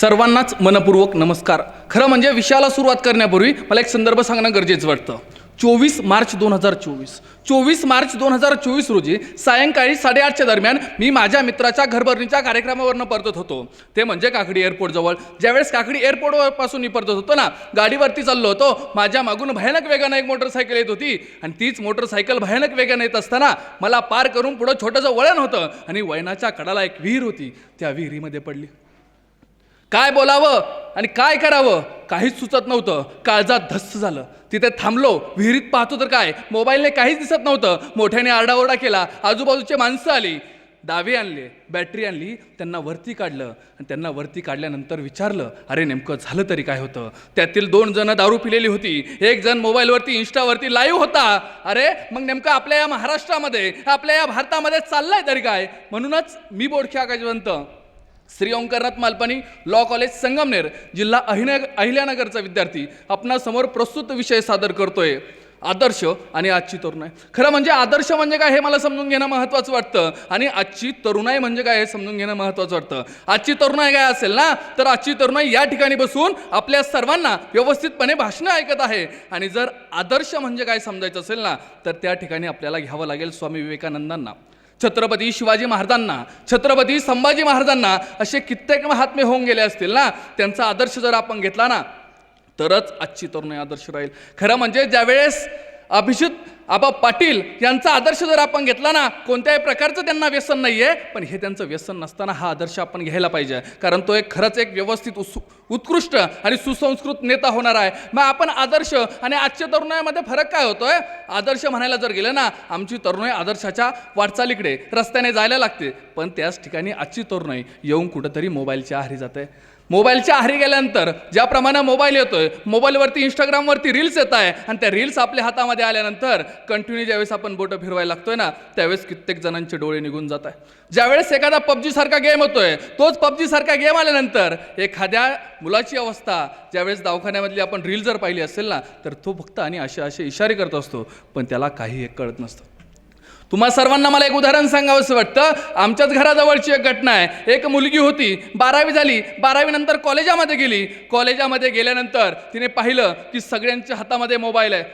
सर्वांनाच मनपूर्वक नमस्कार. खरं म्हणजे विषयाला सुरुवात करण्यापूर्वी मला एक संदर्भ सांगणं गरजेचं वाटतं. चोवीस मार्च दोन हजार चोवीस. चोवीस मार्च दोन हजार चोवीस रोजी सायंकाळी साडेआठच्या दरम्यान मी माझ्या मित्राच्या घरभरणीच्या कार्यक्रमावरनं परतत होतो. ते म्हणजे काकडी एअरपोर्टजवळ ज्यावेळेस काकडी एअरपोर्टपासून मी परतत होतो ना गाडीवरती चाललो होतो. माझ्या मागून भयानक वेगानं एक मोटरसायकल येत होती. आणि तीच मोटरसायकल भयानक वेगानं येत असताना मला पार करून पुढं छोटंसं वळण होतं आणि वळणाच्या कडाला एक विहीर होती. त्या विहिरीमध्ये पडली. काय बोलावं आणि काय करावं काहीच सुचत नव्हतं. काळजात धस्स झालं. तिथे थांबलो. विहिरीत पाहतो तर काय? मोबाईलने काहीच दिसत नव्हतं. मोठ्याने आरडाओरडा केला. आजूबाजूचे माणसं आली. दावे आणले. बॅटरी आणली. त्यांना वरती काढलं. आणि त्यांना वरती काढल्यानंतर विचारलं अरे नेमकं झालं तरी काय होतं? त्यातील दोन जण दारू पिलेली होती. एक जण मोबाईलवरती इन्स्टावरती लाईव्ह होता. अरे मग नेमकं आपल्या या महाराष्ट्रामध्ये आपल्या या भारतामध्ये चाललंय तरी काय? म्हणूनच मी बोडखे आकाशवंत. श्री ओंकारनाथ मालपानी लॉ कॉलेज संगमनेर जिल्हा अहिन अहिल्यानगरचा विद्यार्थी आपणासमोर प्रस्तुत विषय सादर करतोय. आदर्श आणि आजची तरुणाई. खरं म्हणजे आदर्श म्हणजे काय हे मला समजून घेणं महत्त्वाचं वाटतं आणि आजची तरुणाई म्हणजे काय हे समजून घेणं महत्त्वाचं वाटतं. आजची तरुणाई काय असेल ना तर आजची तरुणाई या ठिकाणी बसून आपल्या सर्वांना व्यवस्थितपणे भाषणं ऐकत आहे. आणि जर आदर्श म्हणजे काय समजायचं असेल ना तर त्या ठिकाणी आपल्याला घ्यावं लागेल स्वामी विवेकानंदांना. छत्रपती शिवाजी महाराजांना छत्रपती संभाजी महाराजांना असे कित्येक महात्मे होऊन गेले असतील ना? त्यांचा आदर्श जर आपण घेतला ना तरच आजची तरुणाई आदर्श राहील. खरं म्हणजे ज्यावेळेस अभिजित आबा पाटील यांचा आदर्श जर आपण घेतला ना कोणत्याही प्रकारचं त्यांना व्यसन नाही आहे पण हे त्यांचं व्यसन नसताना हा आदर्श आपण घ्यायला पाहिजे. कारण तो एक खरंच एक व्यवस्थित उस उत्कृष्ट आणि सुसंस्कृत नेता होणार आहे. मग आपण आदर्श आणि आजच्या तरुणाईमध्ये फरक काय होतोय? आदर्श म्हणायला जर गेलं ना आमची तरुणाई आदर्शाच्या वाटचालीकडे रस्त्याने जायला लागते. पण त्याच ठिकाणी आजची तरुणाई येऊन कुठंतरी मोबाईलच्या आहारी जाते. मोबाईलच्या आहारी गेल्यानंतर ज्याप्रमाणे मोबाईल येतोय मोबाईलवरती इंस्टाग्रामवरती रील्स येत आहे आणि त्या रील्स आपल्या हातामध्ये आल्यानंतर कंटिन्यू ज्यावेळेस आपण बोटं फिरवायला लागतोय ना त्यावेळेस कित्येक जणांचे डोळे निघून जात आहे. ज्यावेळेस एखादा पबजीसारखा गेम गेम होतोय तोच पबजीसारखा गेम आल्यानंतर एखाद्या मुलाची अवस्था ज्यावेळेस दवाखान्यामधली आपण रील जर पाहिली असेल ना तर तो फक्त आणि असे असे इशारे करत असतो पण त्याला काही एक कळत नसतं. तुम्हा सर्वांना मला एक उदाहरण सांगावंसं वाटतं. आमच्याच घराजवळची एक घटना आहे. एक मुलगी होती. बारावी झाली. बारावीनंतर कॉलेजामध्ये गेली. कॉलेजामध्ये गेल्यानंतर तिने पाहिलं की सगळ्यांच्या हातामध्ये मोबाईल आहे.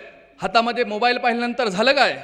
हातामध्ये मोबाईल पाहिल्यानंतर झालं काय?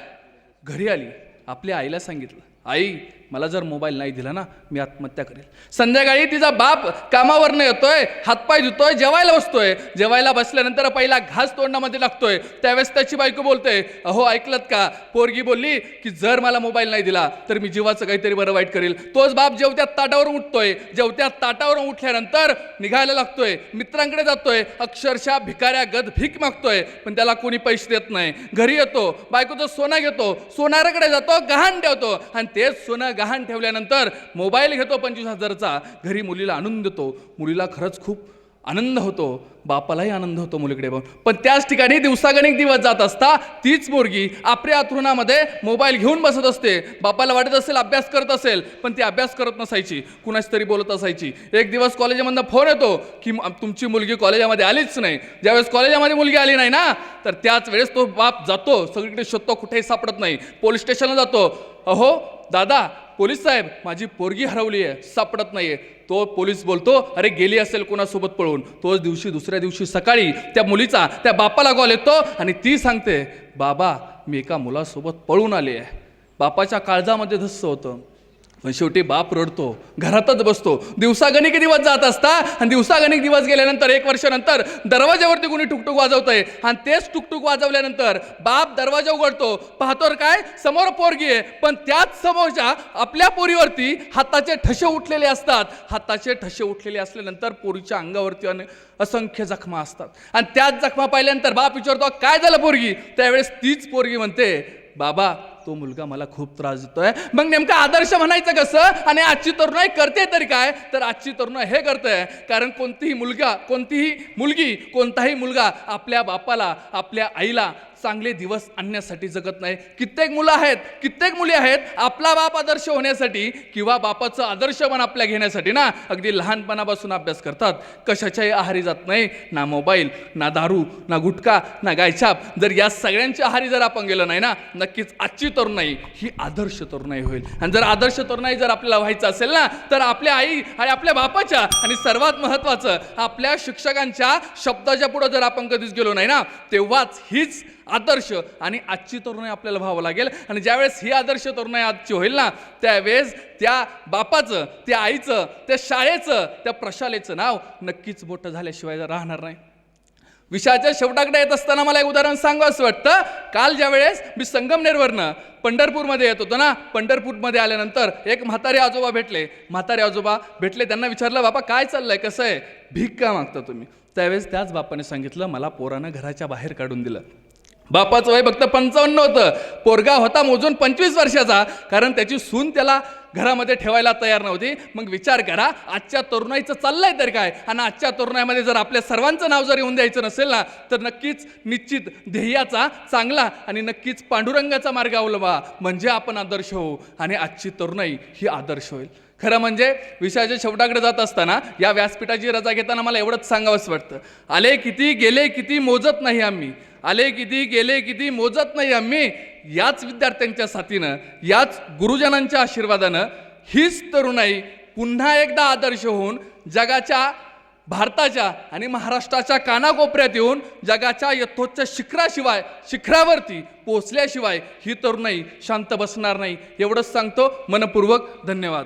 घरी आली. आपल्या आईला सांगितलं. आई मला जर मोबाईल नाही दिला ना मी आत्महत्या करेल. संध्याकाळी तिचा बाप कामावरनं येतोय हातपाय धुतोय जेवायला बसतोय. जेवायला बसल्यानंतर पहिला घास तोंडामध्ये लागतोय. त्यावेळेस त्याची बायको बोलते अहो ऐकलत का? पोरगी बोलली की जर मला मोबाईल नाही दिला तर मी जीवाचं काहीतरी बरं वाईट करेल. तोच बाप जेवत्या ताटावरून उठतोय. जेवत्या ताटावरून उठल्यानंतर निघायला लागतोय. मित्रांकडे जातोय. अक्षरशः भिकाऱ्या गद भीक मागतोय पण त्याला कोणी पैसे देत नाही. घरी येतो. बायकोचं सोना घेतो. सोनाराकडे जातो गहाण ठेवतो आणि तेच सोनं गहाण ठेवल्यानंतर मोबाईल घेतो पंचवीस हजारचा घरी मुलीला आणून देतो. मुलीला खरंच खूप आनंद होतो. बापालाही आनंद होतो मुलीकडे बघून. पण त्याच ठिकाणी दिवसागणिक दिवस जात असता तीच मुलगी आपल्या अथरुणामध्ये मोबाईल घेऊन बसत असते. बापाला वाटत असेल अभ्यास करत असेल पण ती अभ्यास करत नसायची. कुणाशी तरी बोलत असायची. एक दिवस कॉलेजमधनं फोन येतो की तुमची मुलगी कॉलेजामध्ये आलीच नाही. ज्यावेळेस कॉलेजामध्ये मुलगी आली नाही ना तर त्याच वेळेस तो बाप जातो. सगळीकडे शोधतो कुठेही सापडत नाही. पोलीस स्टेशनला जातो. अहो दादा पोलीस साहेब माझी पोरगी हरवली आहे सापडत नाहीये. तो पोलीस बोलतो अरे गेली असेल कोणासोबत पळून. तोच दिवशी दुसऱ्या दिवशी सकाळी त्या मुलीचा त्या बापाला कॉल येतो आणि ती सांगते बाबा मी एका मुलासोबत पळून आली आहे बापाच्या काळजामध्ये धस्स होतं. पण शेवटी बाप रडतो घरातच बसतो. दिवसागणिक दिवस जात असता आणि दिवसागणिक दिवस गेल्यानंतर एक वर्षानंतर दरवाजावरती कोणी ठुकठुक वाजवतंय. आणि तेच टुकटुक वाजवल्यानंतर बाप दरवाजा उघडतो. पाहतो काय? समोर पोरगी आहे. पण त्याच समोरच्या आपल्या पोरीवरती हाताचे ठसे उठलेले असतात. हाताचे ठसे उठलेले असल्यानंतर पोरीच्या अंगावरती अने- असंख्य जखमा असतात. आणि त्याच जखमा पाहिल्यानंतर बाप विचारतो काय झालं पोरगी? त्यावेळेस तीच पोरगी म्हणते बाबा तो मुलगा मला खूप त्रास देतोय. मग नेमका आदर्श म्हणायचं कसं? आणि आजची तरुणाई करते तरी काय? तर आजची तरुणाई हे करते. कारण कोणतीही मुलगा कोणतीही मुलगी कोणताही मुलगा आपल्या बापाला आपल्या आईला चांगले दिवस आणण्यासाठी जगत नाही. कित्येक मुलं आहेत कित्येक मुली आहेत आपला बाप आदर्श होण्यासाठी किंवा बापाचं आदर्श पण आपल्या घेण्यासाठी ना अगदी लहानपणापासून अभ्यास करतात. कशाच्याही आहारी जात नाही ना मोबाईल ना दारू ना गुटखा ना गायछाप. जर या सगळ्यांच्या आहारी जर आपण गेलो नाही ना नक्कीच आजची तरुणाई ही आदर्श तरुणाई होईल. आणि जर आदर्श तरुणाई जर आपल्याला व्हायचं असेल ना तर आपल्या आई आणि आपल्या बापाच्या आणि सर्वात महत्त्वाचं आपल्या शिक्षकांच्या शब्दाच्या पुढं जर आपण कधीच गेलो नाही ना तेव्हाच हीच आदर्श आणि आजची तरुणाई आपल्याला व्हावं लागेल. आणि ज्यावेळेस ही आदर्श तरुणाई आजची होईल ना त्यावेळेस त्या बापाचं त्या आईचं त्या शाळेचं त्या प्रशालेचं नाव नक्कीच मोठं झाल्याशिवाय राहणार नाही. विषयाच्या शेवटाकडे येत असताना मला एक उदाहरण सांगावं असं वाटतं. काल ज्या वेळेस मी संगमनेरवरनं पंढरपूरमध्ये येत होतो ना पंढरपूरमध्ये आल्यानंतर एक म्हातारे आजोबा भेटले. म्हातारे आजोबा भेटले त्यांना विचारलं बाबा काय चाललंय? कसं आहे? भीक का मागता तुम्ही? त्यावेळेस त्याच बापाने सांगितलं मला पोरानं घराच्या बाहेर काढून दिलं. बापाचं वय फक्त पंचावन्न होतं. पोरगा होता मोजून पंचवीस वर्षाचा. कारण त्याची सून त्याला घरामध्ये ठेवायला तयार नव्हती. मग विचार करा आजच्या तरुणाईचं चाललंय तर काय? आणि आजच्या तरुणाईमध्ये जर आपल्या सर्वांचं नाव जर येऊन द्यायचं नसेल ना तर नक्कीच निश्चित ध्येयाचा चांगला आणि नक्कीच पांडुरंगाचा मार्ग अवलंबा. म्हणजे आपण आदर्श होऊ आणि आजची तरुणाई ही आदर्श होईल. खरं म्हणजे विषयाच्या शेवटाकडे जात असताना या व्यासपीठाची रजा घेताना मला एवढंच सांगावंच वाटतं. आले किती गेले किती मोजत नाही आम्ही. आले किती गेले किती मोजत नाही आम्ही. याच विद्यार्थ्यांच्या साथीनं याच गुरुजनांच्या आशीर्वादानं हीच तरुणाई पुन्हा एकदा आदर्श होऊन जगाच्या भारताच्या आणि महाराष्ट्राच्या कानाकोपऱ्यात येऊन जगाच्या यथोच्च शिखराशिवाय शिखरावरती पोचल्याशिवाय ही तरुणाई शांत बसणार नाही. एवढंच सांगतो. मनपूर्वक धन्यवाद.